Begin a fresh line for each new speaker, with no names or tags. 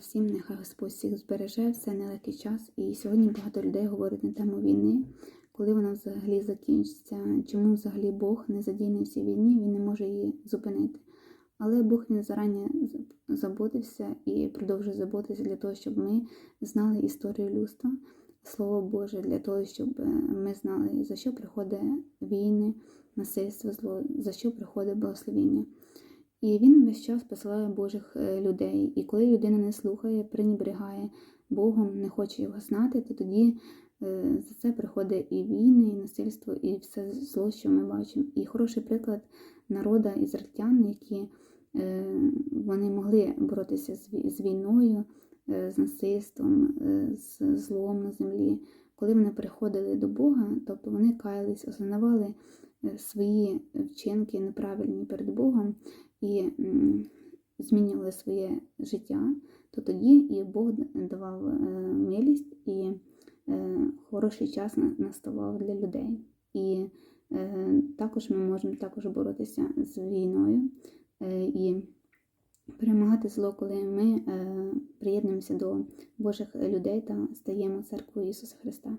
Всім, нехай Господь всіх збереже, все нелегкий час. І сьогодні багато людей говорять на тему війни, коли вона взагалі закінчиться, чому взагалі Бог не задійний в цій війні, він не може її зупинити. Але Бог не зарані заботився і продовжує заботитися для того, щоб ми знали історію людства, Слово Боже, для того, щоб е, ми знали, за що приходить війни, насильство, зло, за що приходить благословіння. І він весь час посилає Божих е, людей. І коли людина не слухає, пренебрегає Богом, не хоче його знати, то тоді е, за це приходить і війни, і насильство, і все зло, що ми бачимо. І хороший приклад народа ізраїльтян, які е, вони могли боротися з війною, з насильством, з злом на землі. Коли вони приходили до Бога, тобто вони каялись, осознавали свої вчинки неправильні перед Богом і змінювали своє життя, то тоді і Бог давав е, милість і е, хороший час наставав для людей. І е, також ми можемо також боротися з війною е, і перемагати зло, коли ми е, приєднуємося до Божих людей та стаємо церквою Ісуса Христа.